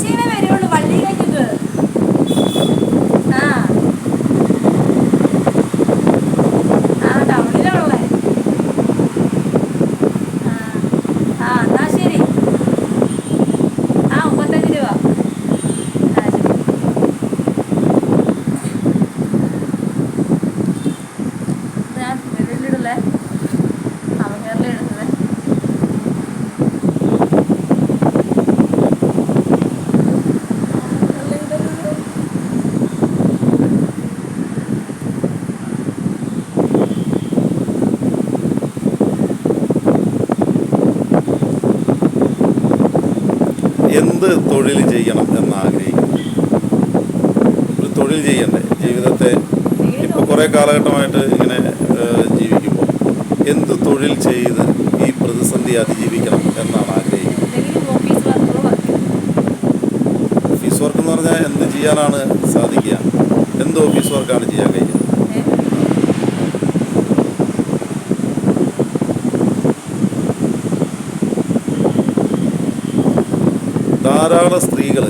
Chile. എന്ത് തൊഴിൽ ചെയ്യണം എന്ന് ആഗ്രഹിക്കുന്നു ഒരു തൊഴിൽ ചെയ്യണ്ടേ? ജീവിതത്തെ ഇപ്പോൾ കുറേ കാലഘട്ടമായിട്ട് ഇങ്ങനെ ജീവിക്കുമ്പോൾ എന്ത് തൊഴിൽ ചെയ്ത് ഈ പ്രതിസന്ധി അതിജീവിക്കണം എന്നാണ് ആഗ്രഹിക്കുന്നത്? ഓഫീസ് വർക്ക് എന്ന് പറഞ്ഞാൽ എന്ത് ചെയ്യാനാണ് സാധിക്കുക? എന്ത് ഓഫീസ് വർക്കാണ് ചെയ്യാൻ കഴിയുക? ധാരാളം സ്ത്രീകൾ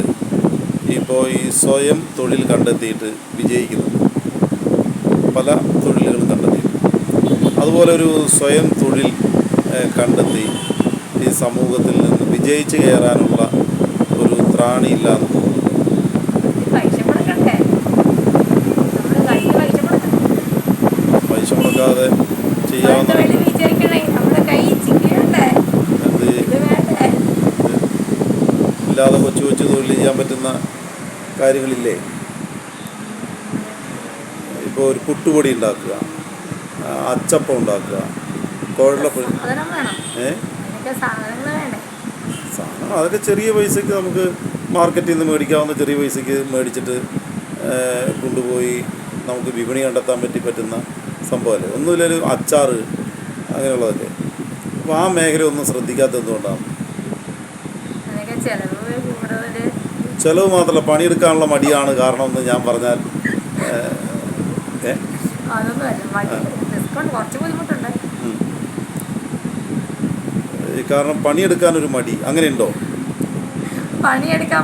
ഇപ്പോൾ ഈ സ്വയം തൊഴിൽ കണ്ടെത്തിയിട്ട് വിജയിക്കുന്നു. പല തൊഴിലുകളും കണ്ടെത്തി അതുപോലെ ഒരു സ്വയം തൊഴിൽ കണ്ടെത്തി ഈ സമൂഹത്തിൽ നിന്ന് വിജയിച്ച് കയറാനുള്ള ഒരു ത്രാണിയില്ല എന്ന് തോന്നുന്നു പൈസ മുടക്കാതെ ചെയ്യാവുന്ന തൊഴിൽ വിജയിക്കണേ നമ്മുടെ കൈ ചിക്കണ്ടേ എന്ത് ഇത് വേണ്ടേ ഇല്ലാതെ കൊച്ചു ചെയ്യാൻ പറ്റുന്ന കാര്യങ്ങളില്ലേ? ഇപ്പോൾ ഒരു പുട്ടുപൊടി ഉണ്ടാക്കുക അച്ചപ്പം ഉണ്ടാക്കുക കുഴലപ്പം സാധനം ഏ? അതൊക്കെ ചെറിയ പൈസക്ക് നമുക്ക് മാർക്കറ്റിൽ നിന്ന് മേടിക്കാവുന്ന ചെറിയ പൈസക്ക് മേടിച്ചിട്ട് കൊണ്ടുപോയി നമുക്ക് വിപണി കണ്ടെത്താൻ പറ്റി പറ്റുന്ന സംഭവമല്ലേ? ഒന്നുമില്ലൊരു അച്ചാറ് അങ്ങനെയുള്ളതൊക്കെ. അപ്പോൾ ആ മേഖല ഒന്നും ശ്രദ്ധിക്കാത്തത് എന്തുകൊണ്ടാണ്? ചിലവ് മാത്രമല്ല പണിയെടുക്കാനുള്ള മടിയാണ് കാരണം എന്ന് ഞാൻ പറഞ്ഞാൽ കാരണം പണിയെടുക്കാൻ ഒരു മടി. അങ്ങനെയുണ്ടോ? പണിയെടുക്കാൻ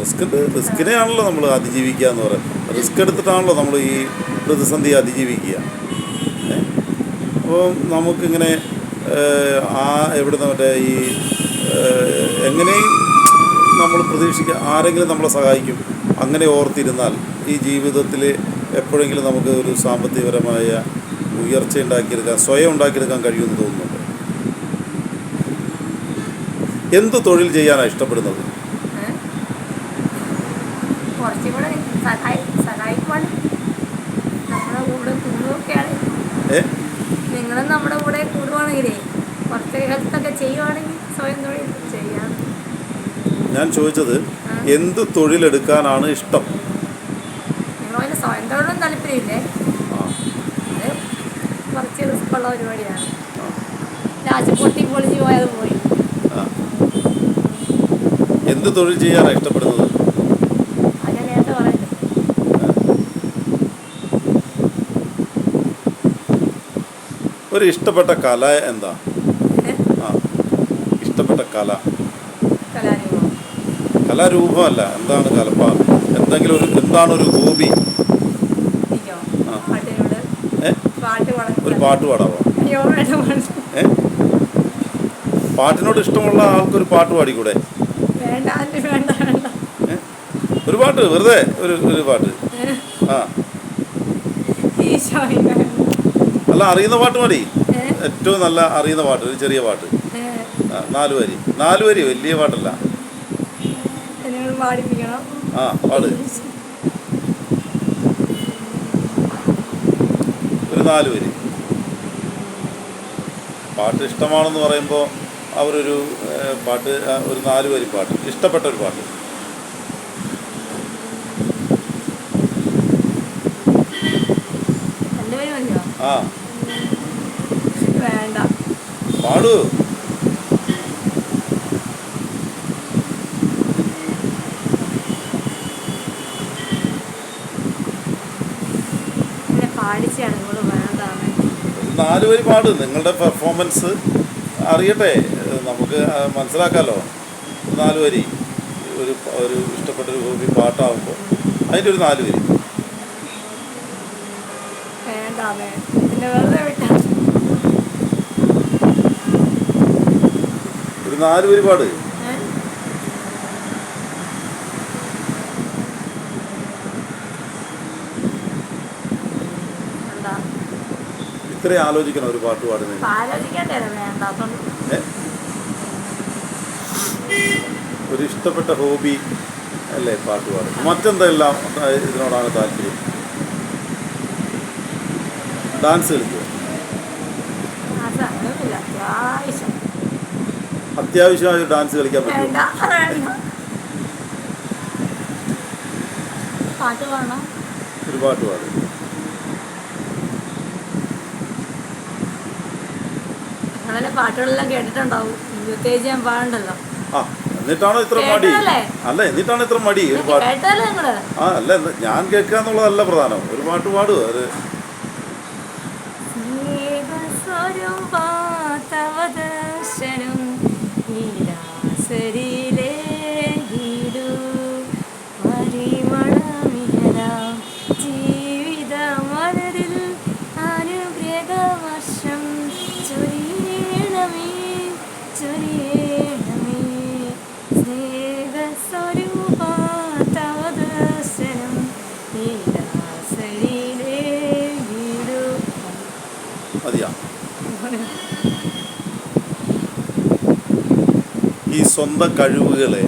റിസ്ക് റിസ്കിനെയാണല്ലോ നമ്മൾ അതിജീവിക്കുക എന്ന് പറയുന്നത്. റിസ്ക് എടുത്തിട്ടാണല്ലോ നമ്മൾ ഈ പ്രതിസന്ധി അതിജീവിക്കുക? അപ്പോൾ നമുക്കിങ്ങനെ ആ എവിടുന്ന് മറ്റേ ഈ എങ്ങനെയും നമ്മൾ പ്രതീക്ഷിക്കുക ആരെങ്കിലും നമ്മളെ സഹായിക്കും. അങ്ങനെ ഓർത്തിരുന്നാൽ ഈ ജീവിതത്തിൽ എപ്പോഴെങ്കിലും നമുക്ക് ഒരു സാമ്പത്തികപരമായ ഉയർച്ച ഉണ്ടാക്കിയെടുക്കാൻ സ്വയം ഉണ്ടാക്കിയെടുക്കാൻ കഴിയുമെന്ന് തോന്നുന്നുണ്ട്. എന്ത് തൊഴിൽ ചെയ്യാനാണ് ഇഷ്ടപ്പെടുന്നത്? ഏ? നിങ്ങളും നമ്മുടെ കൂടെ കൂടുവാണെങ്കിലേ. കുറച്ച് ഹെൽത്തൊക്കെ ചെയ്യുവാണെങ്കിൽ സ്വയം തൊഴിൽ ചെയ്യാം. ഞാൻ ചോദിച്ചത് എന്ത് തൊഴിലെടുക്കാനാണ് ഇഷ്ടം? പിന്നെ സ്വയം തൊഴിലും താല്പര്യമില്ലേ? അത് കുറച്ച് റിസ്ക്കുള്ള പരിപാടിയാണ്. ലാസ്റ്റ് പൊട്ടി പൊളിഞ്ഞ് പോയത് പോയി. എന്ത് തൊഴിൽ ചെയ്യാനാണ് ഇഷ്ടപ്പെടുന്നത്? ഒരു ഇഷ്ടപ്പെട്ട കല എന്താ? ഇഷ്ടപ്പെട്ട കല? കലാരൂപം. കലാരൂപമല്ല എന്താണ് കലപ്പ? എന്തെങ്കിലും ഒരു എന്താണ് ഒരു ഹോബി? ഒരു പാട്ട് പാടാവോ? ഏ? പാട്ടിനോട് ഇഷ്ടമുള്ള ആൾക്കൊരു പാട്ട് പാടിക്കൂടെ? ഒരു പാട്ട് വെറുതെ ഒരു ഒരു പാട്ട്. ആ. അല്ല അറിയുന്ന പാട്ട് മതി ഏറ്റവും നല്ല അറിയുന്ന പാട്ട് ഒരു ചെറിയ പാട്ട്. നാല് വരി. നാല് വരി വലിയ പാട്ടല്ല. ആ പാട്. ഒരു നാല് വരി. പാട്ട് ഇഷ്ടമാണെന്ന് പറയുമ്പോൾ അവരൊരു പാട്ട് ഒരു നാല് വരി പാട്ട്. ഇഷ്ടപ്പെട്ട ഒരു പാട്ട്. ആ. വേണ്ട. പാടൂ. പാടിച്ചാണ് നിങ്ങൾ വേണ്ടാന്ന് നാല് വരി പാട്. നിങ്ങളുടെ പെർഫോമൻസ് അറിയട്ടെ. നമുക്ക് മനസ്സിലാക്കാമല്ലോ നാല് വരി ഒരു ഒരു ഇഷ്ടപ്പെട്ട ഒരു ഹോബി പാട്ടാവുമ്പോൾ അതിന്റെ ഒരു നാല് വരി വേണ്ട വേ പിന്നെ വെറുതെ വിട്ടാ. ഒരു നാല് വരി പാട് ഏ? എന്താ ഇത്രയും ആലോചിക്കണം ഒരു പാട്ട് പാടുന്നത് ഒരു ഇഷ്ടപ്പെട്ട ഹോബി അല്ലേ പാട്ട് പാടും മറ്റെന്തെല്ലാം ഇതിനോടാണ് താല്പര്യം? ഡാൻസ് കളിക്കുക. അത്യാവശ്യമായി ഡാൻസ് കളിക്കാൻ പറ്റും ഒരു പാട്ട് പാടും നിങ്ങളെ പാട്ടുകളെല്ലാം കേട്ടിട്ടുണ്ടാവും. പ്രത്യേകിച്ച് ഞാൻ പാടണ്ടല്ലോ. ആ എന്നിട്ടാണോ ഇത്ര മടി? അല്ല എന്നിട്ടാണ് ഇത്ര മടി? ഒരു പാട്ട് ആ അല്ല ഞാൻ കേൾക്കുക എന്നുള്ളതല്ല പ്രധാനം. ഒരു പാട്ട് പാടുക ഈ സ്വന്തം കഴിവുകളെ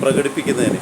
പ്രകടിപ്പിക്കുന്നതിന്.